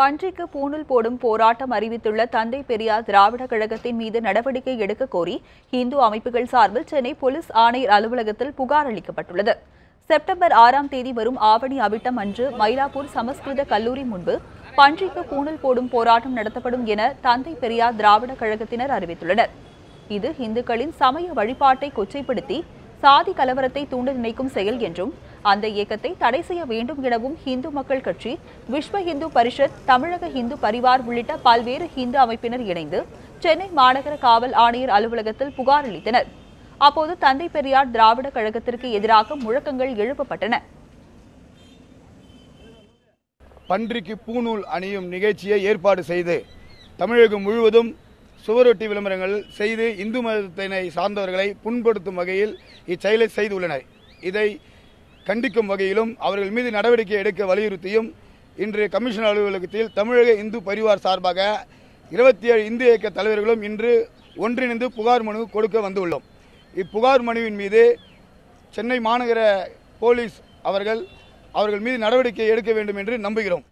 பன்றிக்கு பூணூல் போடும் போராட்டம் அறிவித்துள்ள தந்தை பெரியார் திராவிட கழகத்தின் மீது நடவடிக்கை எடுக்க கோரி இந்து அமைப்புகள் சார்பில் சென்னை போலீஸ் ஆணையர் அலுவலகத்தில் புகார் அளிக்கப்பட்டுள்ளது. செப்டம்பர் ஆறாம் தேதி வரும் ஆவணி அவிட்டம் அன்று மயிலாப்பூர் சமஸ்கிருத கல்லூரி முன்பு பன்றிக்கு பூணல் போடும் போராட்டம் நடத்தப்படும் என தந்தை பெரியார் திராவிட கழகத்தினர் அறிவித்துள்ளனர். இது இந்துக்களின் சமய வழிபாட்டை கொச்சைப்படுத்தி சாதி கலவரத்தை தூண்ட நினைக்கும் செயல் என்றும் அந்த இயக்கத்தை தடை செய்ய வேண்டும் எனவும் இந்து மக்கள் கட்சி விஸ்வ இந்து பரிஷத் தமிழக இந்து பரிவார் உள்ளிட்ட பல்வேறு இந்து அமைப்பினர் இணைந்து சென்னை மாநகர காவல் ஆணையர் அலுவலகத்தில் புகார் அளித்தனர். அப்போது தந்தை பெரியார் திராவிட கழகத்திற்கு எதிராக முழக்கங்கள் எழுப்பப்பட்டன. பன்றிக்கு பூநூல் அணியும் நிகழ்ச்சியை ஏற்பாடு செய்து தமிழகம் முழுவதும் சுவரொட்டி விளம்பரங்கள் செய்து இந்து மதத்தினை சார்ந்தவர்களை புண்படுத்தும் வகையில் இச்செயலை செய்துள்ளனர். இதை கண்டிக்கும் வகையிலும் அவர்கள் மீது நடவடிக்கை எடுக்க வலியுறுத்தியும் இன்று கமிஷன் அலுவலகத்தில் தமிழக இந்து பரிவார் சார்பாக இருபத்தி ஏழு இந்து இயக்க தலைவர்களும் இன்று ஒன்றிணைந்து புகார் மனு கொடுக்க வந்துள்ளோம். இப்புகார் மனுவின் மீது சென்னை மாநகர போலீஸ் அவர்கள் அவர்கள் மீது நடவடிக்கை எடுக்க வேண்டும் என்று நம்புகிறோம்.